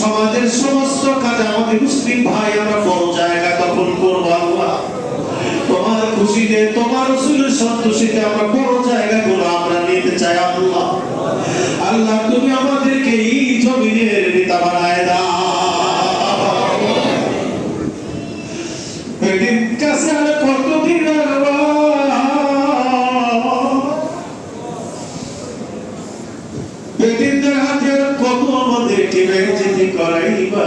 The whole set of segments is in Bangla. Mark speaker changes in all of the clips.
Speaker 1: সমাজের সমস্ত কাজে আমাদের মুসলিম ভাই আমরা বড় জায়গা দখল করব আল্লাহ। তোমার খুশিতে, তোমার রসুলের সন্তোষিতে আমরা বড় জায়গাগুলো আমরা নিতে চাই আল্লাহ। আল্লাহ, তুমি আমাদেরকে এই জমিনের নেতা বানায় দাও। একদিন কাছে আর কতদিন কত বেঞ্চিতি করাইবা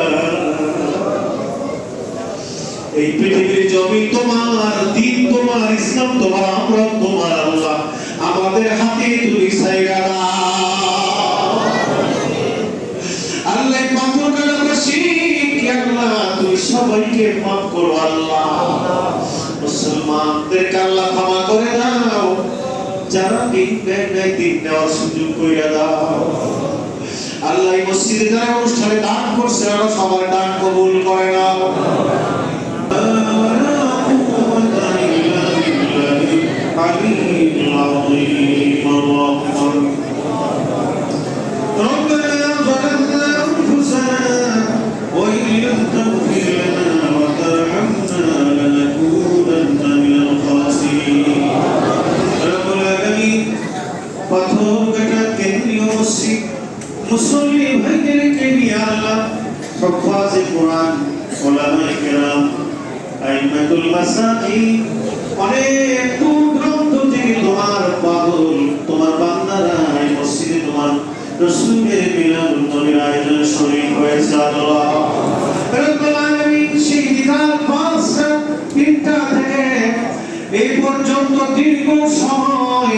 Speaker 1: এই পৃথিবীর জমি তোমার, দিন তোমার, ইসলাম তোমার, আমরা তোমার আল্লাহ। আমাদের হাতে তুমি সবাইকে মাফ করো আল্লাহ। ক্ষমা করে দাও। যারা দিন দেয় দিন নেওয়ার সুযোগ করে দাও। আল্লাহ মসজিদে যারা অনুষ্ঠানে দান করছে ওরা সবার দান কবুল করে নাও মুসল্লি ভাইদেরকে নিয়ে আল্লাহ? হফাজে কোরআন, ওলামায়ে কেরাম, আইমাতুল মাসাজিদ। অনেক দূর দূরান্ত থেকে তোমার পাগল, তোমার বান্দারা এই মসজিদে তোমার রসুলের মিলাদুন নবীর আয়োজনে শরীক হয়েছে, আল্লাহ। রব্বুল আলামিন সেই বিকাল পাঁচটা তিনটা থেকে এই পর্যন্ত দীর্ঘ সময়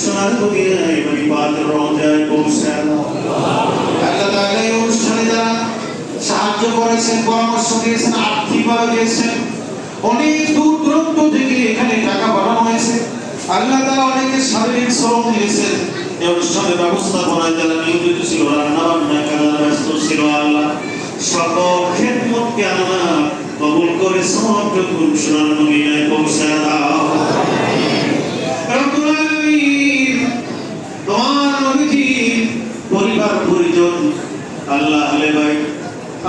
Speaker 1: সোনার মদিনায় মানে পাকের রওজায় পৌঁছান আল্লাহ তাআলা এই অনুষ্ঠানে যারা সাহায্য করেছেন পরামর্শ দিয়েছেন আর্থিকভাবে দিয়েছেন অনেক দূর দূরান্ত থেকে এখানে টাকা পাঠানো হয়েছে। আল্লাহ তাআলা অনেকে শারীরিক শ্রম দিয়েছেন এই অনুষ্ঠানের ব্যবস্থাপনায় যারা নিয়োজিত ছিল রান্না বান্না খেলার ব্যস্ত ছিল আল্লাহ সকল খেদমতকে আল্লাহ কবুল করে সবটুকু সোনার মদিনায় পৌঁছে দাও আল্লাহ আহলে বাইত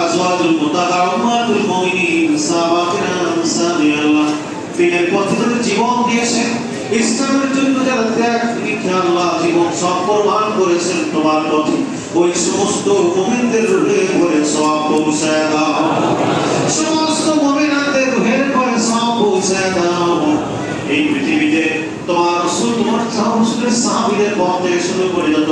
Speaker 1: আজওয়াজুল মুতাহহারা উম্মাতুল মুমিনিন সাহাবা কিরাম সাহাবী আল্লাহ পথে জীবন দিয়েছেন। ইসলামের জন্য যারা ত্যাগ লিখে আল্লাহ জীবন সব করেছেন তোমার পথে। ওই সমস্ত মুমিনদের রূহে করে সব পৌঁছায় দাও। সমস্ত মুমিনাদের রূহের করে সব পৌঁছায় দাও। এই পৃথিবীতে তোমার রাসূল তোমার রাসূলের সাহাবীদের পথ শুরু করে যত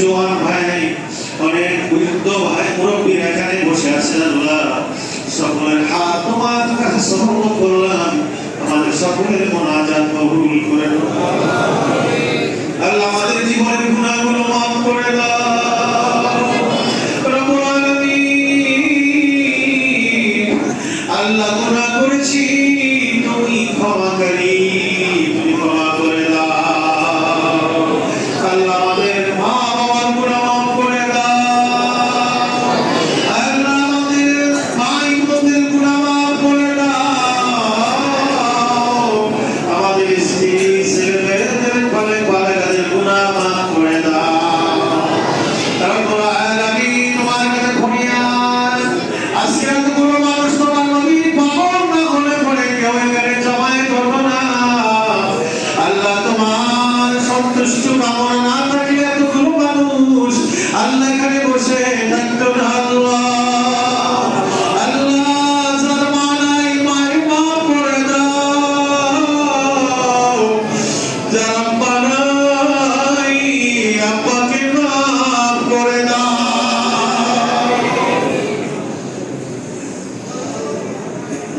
Speaker 1: জোয়ান ভাই, অনেক বৃদ্ধ ভাই, মুরব্বীর এখানে বসে আছেন আল্লাহ সকলের হাত তোমার কাছে সমর্পণ করলাম। আমাদের সকলের মোনাজাত কবুল করে আল্লাহ আমাদের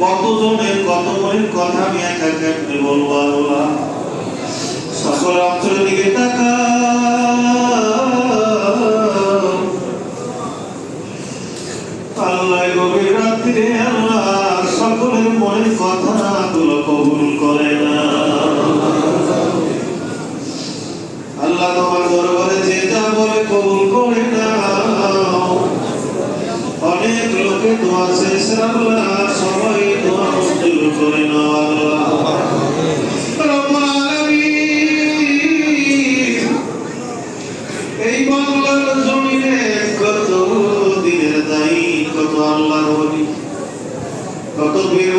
Speaker 1: কত জনের কত মনের কথা আমি একা কেমনে বলব আল্লাহ সকল অঞ্চলের দিকে তাকা আল্লাহ গভীর রাত্রে আল্লাহ সকলের মনের কথা গুলো কবুল করে না। আল্লাহ তোমার দরবারে যে যা বলে কবুল করে না অনেক লোকে দোয়া শেষে আল্লাহ সবাই দোয়া মঞ্জুর করে আল্লাহ এই বাংলার কত দিনের কত আল্লাহর ওলি। কত বীর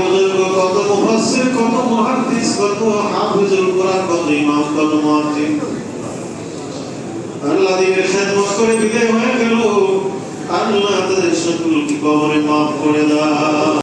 Speaker 1: কত মুফাসসির, কত কত হাফিজুল কোরআন, কত ইমাম, কত মুয়াজ্জিন আল্লাহ খেদমত করে বিদায় হয়ে গেল। আল্লাহ তাদের সকলকে কবরে মাফ করে দাও।